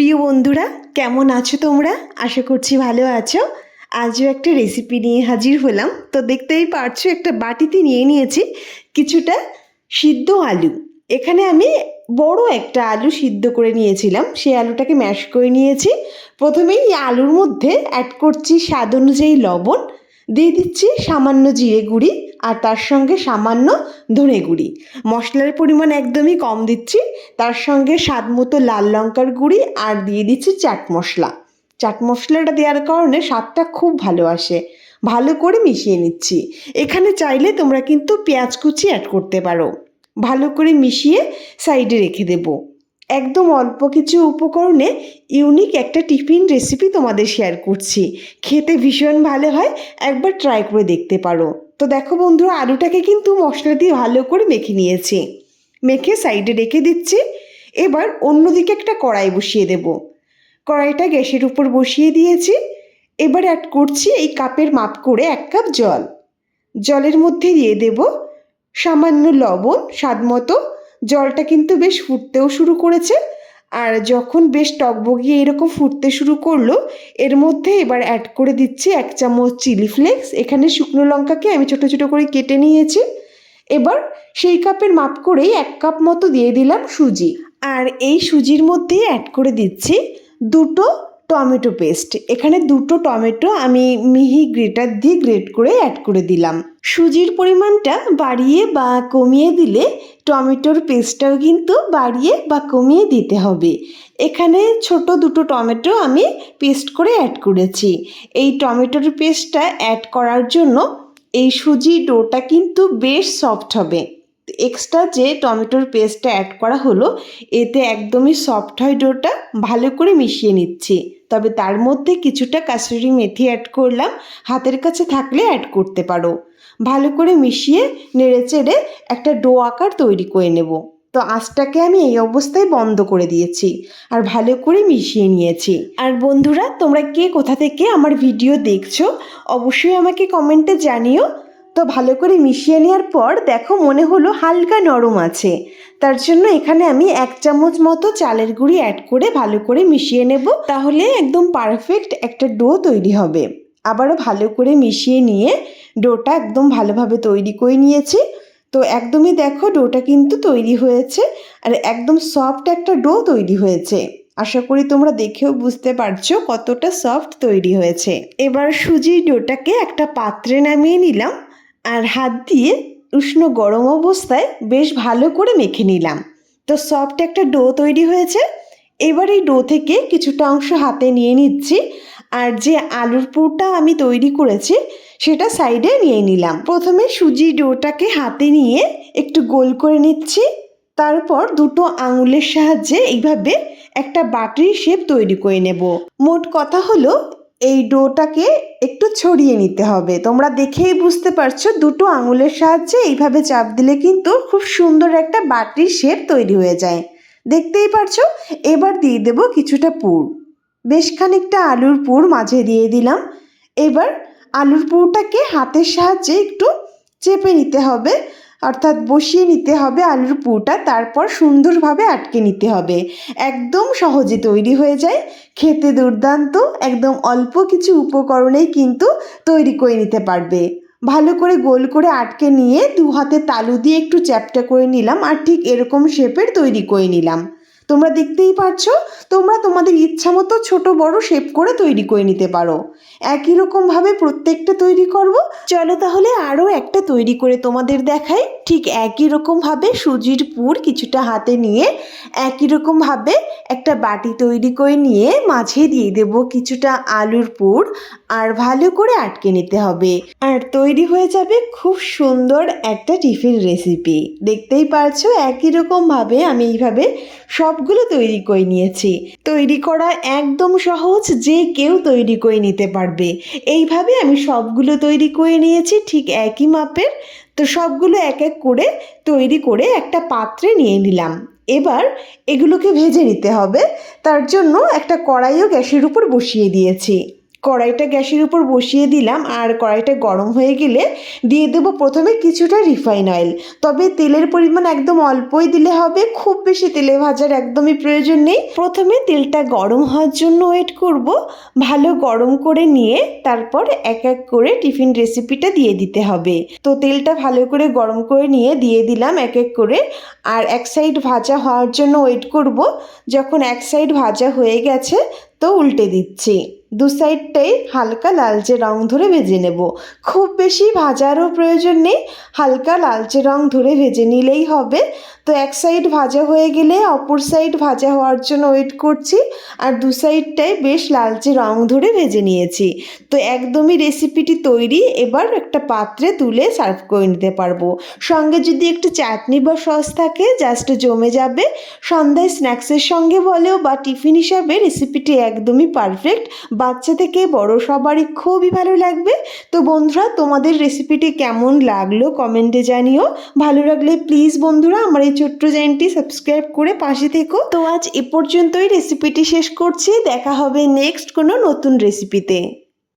প্রিয় বন্ধুরা, কেমন আছো তোমরা? আশা করছি ভালো আছো। আজও একটা রেসিপি নিয়ে হাজির হলাম। তো দেখতেই পারছ, একটা বাটিতে নিয়ে নিয়েছি কিছুটা সিদ্ধ আলু। এখানে আমি বড় একটা আলু সিদ্ধ করে নিয়েছিলাম। সেই আলুটাকে ম্যাশ করে নিয়েছি। প্রথমেই আলুর মধ্যে অ্যাড করছি স্বাদ অনুযায়ী লবণ। দিয়ে দিচ্ছি সামান্য জিরে গুঁড়ি আর তার সঙ্গে সামান্য ধনে গুঁড়ি। মশলার পরিমাণ একদমই কম দিচ্ছি, তার সঙ্গে স্বাদ মতো লাল লঙ্কার গুঁড়ি আর দিয়ে দিচ্ছি চাট মশলা। চাট মশলাটা দেওয়ার কারণে স্বাদটা খুব ভালো আসে। ভালো করে মিশিয়ে নিচ্ছি। এখানে চাইলে তোমরা কিন্তু পেঁয়াজ কুচি অ্যাড করতে পারো। ভালো করে মিশিয়ে সাইডে রেখে দেবো। একদম অল্প কিছু উপকরণে ইউনিক একটা টিফিন রেসিপি তোমাদের শেয়ার করছি। খেতে ভীষণ ভালো হয়, একবার ট্রাই করে দেখতে পারো। তো দেখো বন্ধুরা আলুটাকে কিন্তু মশলা দিয়ে ভালো করে মেখে নিয়েছি। মেখে সাইডে রেখে দিচ্ছি। এবার অন্যদিকে একটা কড়াই বসিয়ে দেব। কড়াইটা গ্যাসের উপর বসিয়ে দিয়েছি। এবার অ্যাড করছি এই কাপের মাপ করে এক কাপ জল। জলের মধ্যে দিয়ে দেব সামান্য লবণ, স্বাদ মতো জলটা কিন্তু বেশ ফুটতেও শুরু করেছে। আর যখন বেশ টকবগিয়ে এরকম ফুটতে শুরু করল, এর মধ্যে এবার অ্যাড করে দিচ্ছি এক চামচ চিলি ফ্লেক্স এখানে শুকনো লঙ্কাকে আমি ছোটো ছোটো করে কেটে নিয়েছি। এবার সেই কাপের মাপ করেই এক কাপ মতো দিয়ে দিলাম সুজি। আর এই সুজির মধ্যেই অ্যাড করে দিচ্ছি দুটো টমেটো পেস্ট। এখানে দুটো টমেটো আমি মিহি গ্রেটার দিয়ে গ্রেট করে অ্যাড করে দিলাম। সুজির পরিমাণটা বাড়িয়ে বা কমিয়ে দিলে টমেটোর পেস্টটাও কিন্তু বাড়িয়ে বা কমিয়ে দিতে হবে। এখানে ছোট দুটো টমেটো আমি পেস্ট করে অ্যাড করেছি। এই টমেটোর পেস্টটা অ্যাড করার জন্য এই সুজি ডোটা কিন্তু বেশ সফট হবে। এক্সট্রা যে টমেটোর পেস্টটা অ্যাড করা হলো, এতে একদমই সফট হয় ডোটা, ভালো করে মিশিয়ে নিচ্ছি। তবে তার মধ্যে কিছুটা কাসুরি মেথি অ্যাড করলাম, হাতের কাছে থাকলে অ্যাড করতে পারো। ভালো করে মিশিয়ে নেড়ে চেড়ে একটা ডো আকার তৈরি করে নেব। তো আঁচটাকে আমি এই অবস্থায় বন্ধ করে দিয়েছি আর ভালো করে মিশিয়ে নিয়েছি। আর বন্ধুরা, তোমরা কে কোথা থেকে আমার ভিডিও দেখছ, অবশ্যই আমাকে কমেন্টে জানিও। তো ভালো করে মিশিয়ে নেওয়ার পর দেখো মনে হলো হালকা নরম আছে। তার জন্য এখানে আমি এক চামচ মতো চালের গুঁড়ি অ্যাড করে ভালো করে মিশিয়ে নেব। তাহলে একদম পারফেক্ট একটা ডো তৈরি হবে। আবারও ভালো করে মিশিয়ে নিয়ে ডোটা একদম ভালোভাবে তৈরি করে নিয়েছি। তো একদমই দেখো ডোটা কিন্তু তৈরি হয়েছে আর একদম সফট একটা ডো তৈরি হয়েছে। আশা করি তোমরা দেখেও বুঝতে পারছ কতটা সফট তৈরি হয়েছে। এবার সুজির ডোটাকে একটা পাত্রে নামিয়ে নিলাম। আর হাত দিয়ে উষ্ণ গরম অবস্থায় বেশ ভালো করে মেখে নিলাম। তো সফট একটা ডো তৈরি হয়েছে। এবার এই ডো থেকে কিছুটা অংশ হাতে নিয়ে নিচ্ছি। আর যে আলুর পুরটা আমি তৈরি করেছি, সেটা সাইডে নিয়ে নিলাম। প্রথমে সুজি ডোটাকে হাতে নিয়ে একটু গোল করে নিচ্ছি। তারপর দুটো আঙুলের সাহায্যে এইভাবে একটা বাটির শেপ তৈরি করে নেব। মোট কথা হলো এই ডোটাকে একটু ছড়িয়ে নিতে হবে। তোমরা দেখেই বুঝতে পারছ দুটো আঙুলের সাহায্যে এইভাবে চাপ দিলে কিন্তু খুব সুন্দর একটা বাটির শেপ তৈরি হয়ে যায়। দেখতেই পারছ? এবার দিয়ে দেব কিছুটা পুর। বেশ খানিকটা আলুর পুর মাঝে দিয়ে দিলাম। এবার আলুর পুরটাকে হাতের সাহায্যে একটু চেপে নিতে হবে। অর্থাৎ বসিয়ে নিতে হবে আলুর পুরটা, তারপর সুন্দরভাবে আটকে নিতে হবে। একদম সহজে তৈরি হয়ে যায়। খেতে দুর্দান্ত, একদম অল্প কিছু উপকরণেই কিন্তু তৈরি করে নিতে পারবে। ভালো করে গোল করে আটকে নিয়ে দু হাতে তালু দিয়ে একটু চ্যাপটা করে নিলাম আর ঠিক এরকম শেপের তৈরি করে নিলাম। তোমরা দেখতেই পারছ, তোমরা তোমাদের ইচ্ছা মতো ছোটো, বড় শেপ করে তৈরি করে নিতে পারো। একই রকমভাবে প্রত্যেকটা তৈরি করব। চলো তাহলে আরও একটা তৈরি করে তোমাদের দেখাই। ঠিক একই রকমভাবে সুজির পুর কিছুটা হাতে নিয়ে একই রকমভাবে একটা বাটি তৈরি করে নিয়ে মাঝে দিয়ে দেব কিছুটা আলুর পুর আর ভালো করে আটকে নিতে হবে। আর তৈরি হয়ে যাবে খুব সুন্দর একটা টিফিন রেসিপি দেখতেই পারছ একই রকমভাবে আমি এইভাবে সবগুলো তৈরি করে নিয়েছি। তৈরি করা একদম সহজ যে কেউ তৈরি করে নিতে পারবে। এইভাবে আমি সবগুলো তৈরি করে নিয়েছি ঠিক একই মাপের। তো সবগুলো এক এক করে তৈরি করে একটা পাত্রে নিয়ে নিলাম। এবার এগুলোকে ভেজে নিতে হবে। তার জন্য একটা কড়াইও গ্যাসের উপর বসিয়ে দিয়েছি। কড়াইটা গ্যাসের উপর বসিয়ে দিলাম আর কড়াইটা গরম হয়ে গেলে দিয়ে দেবো প্রথমে কিছুটা রিফাইন অয়েল। তবে তেলের পরিমাণ একদম অল্পই দিলে হবে, খুব বেশি তেলে ভাজার একদমই প্রয়োজন নেই। প্রথমে তেলটা গরম হওয়ার জন্য ওয়েট করব, ভালো গরম করে নিয়ে তারপর এক এক করে টিফিন রেসিপিটা দিয়ে দিতে হবে। তো তেলটা ভালো করে গরম করে নিয়ে দিয়ে দিলাম এক এক করে। আর এক সাইড ভাজা হওয়ার জন্য ওয়েট করব, যখন এক সাইড ভাজা হয়ে গেছে তো উল্টে দিচ্ছি। দু সাইডটাই হালকা লালচে রং ধরে ভেজে নেব। খুব বেশি ভাজারও প্রয়োজন নেই, হালকা লালচে রং ধরে ভেজে নিলেই হবে। তো এক সাইড ভাজা হয়ে গেলে অপর সাইড ভাজা হওয়ার জন্য ওয়েট করছি আর দু সাইডটাই বেশ লালচে রং ধরে ভেজে নিয়েছি। তো একদমই রেসিপিটি তৈরি, এবার একটা পাত্রে তুলে সার্ভ করে নিতে পারব। সঙ্গে যদি একটু চাটনি বা সস থাকে, জাস্ট জমে যাবে। সন্ধ্যায় স্ন্যাক্সের সঙ্গে বলেও বা টিফিন হিসাবে রেসিপিটি একদমই পারফেক্ট বাচ্চা থেকে বড় সবারই খুবই ভালো লাগবে। তো বন্ধুরা, তোমাদের রেসিপিটি কেমন লাগল কমেন্টে জানিও। ভালো লাগলে প্লিজ বন্ধুরা, আমার এই ছোট্ট চ্যানেলটি সাবস্ক্রাইব করে পাশে থেকো। তো আজ এ পর্যন্তই রেসিপিটি শেষ করছি। দেখা হবে নেক্সট কোনো নতুন রেসিপিতে